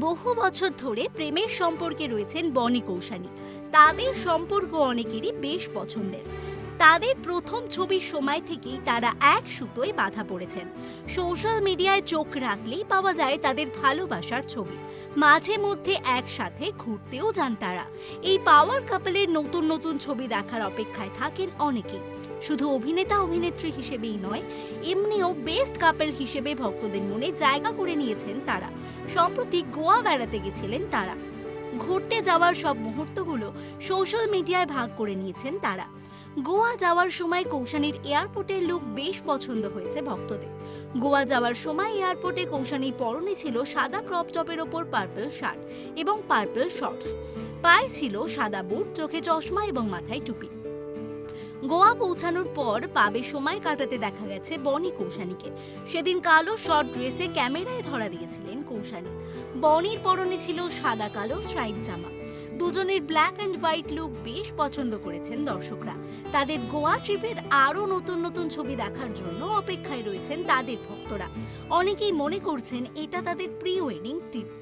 বহু বছর ধরে প্রেমের সম্পর্কে রয়েছেন বনি কৌশানী। তাদের সম্পর্ক অনেকেরই বেশ পছন্দের। তাদের প্রথম ছবির সময় থেকেই তারা এক সুতোয় বাধা পড়েছেন। সোশ্যাল মিডিয়ায় চোখ রাখলেই পাওয়া যায় তাদের ভালোবাসার ছবি। মাঝে মধ্যে একসাথে ঘুরতেও যান তারা। এই পাওয়ার কাপলের নতুন নতুন ছবি দেখার অপেক্ষায় থাকেন অনেকেই শুধু অভিনেতা, অভিনেত্রী হিসেবেই নয়, এমনিও বেস্ট কাপল হিসেবে ভক্তদের মনে জায়গা করে নিয়েছেন তারা। সম্প্রতি গোয়া বেড়াতে গেছিলেন তারা। ঘুরতে যাওয়ার সব মুহূর্তগুলো সোশ্যাল মিডিয়ায় ভাগ করে নিয়েছেন তারা। গোয়া যাওয়ার সময় কৌশানীর এয়ারপোর্টের লুক বেশ পছন্দ হয়েছে ভক্তদের। গোয়া যাওয়ার সময় এয়ারপোর্টে কৌশানীর পরনে ছিল সাদা ক্রপ টপের ওপর পার্পল শার্ট এবং পার্পল শর্টস পায়ে ছিল সাদা বুট চোখে চশমা এবং মাথায় টুপি। গোয়া পৌঁছানোর পর পাবে সময় কাটাতে দেখা গেছে বনি কৌশানীকে। সেদিন কালো শর্ট ড্রেসে ক্যামেরায় ধরা দিয়েছিলেন কৌশানী। বনির পরনে ছিল সাদা, কালো স্ট্রাইপ জামা। দুজনের ব্ল্যাক অ্যান্ড হোয়াইট লুক বেশ পছন্দ করেছেন দর্শকরা। তাদের গোয়া ট্রিপের আরও নতুন নতুন ছবি দেখার জন্য অপেক্ষায় রয়েছেন তাদের ভক্তরা। অনেকেই মনে করছেন এটা তাদের প্রি ওয়েডিং ট্রিপ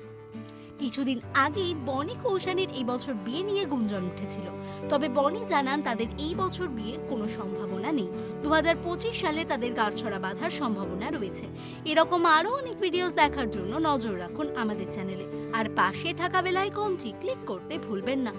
কিছুদিন আগেই বনি কৌশানের এই বছর বিয়ে নিয়ে গুঞ্জন উঠেছিল। তবে বনি জানান তাদের এই বছর বিয়ের কোনো সম্ভাবনা নেই। দু হাজার পঁচিশ সালে তাদের গাড়ছড়া বাঁধার সম্ভাবনা রয়েছে। এরকম আরও অনেক ভিডিওস দেখার জন্য নজর রাখুন আমাদের চ্যানেলে আর পাশে থাকা বেলায় কমটি ক্লিক করতে ভুলবেন না।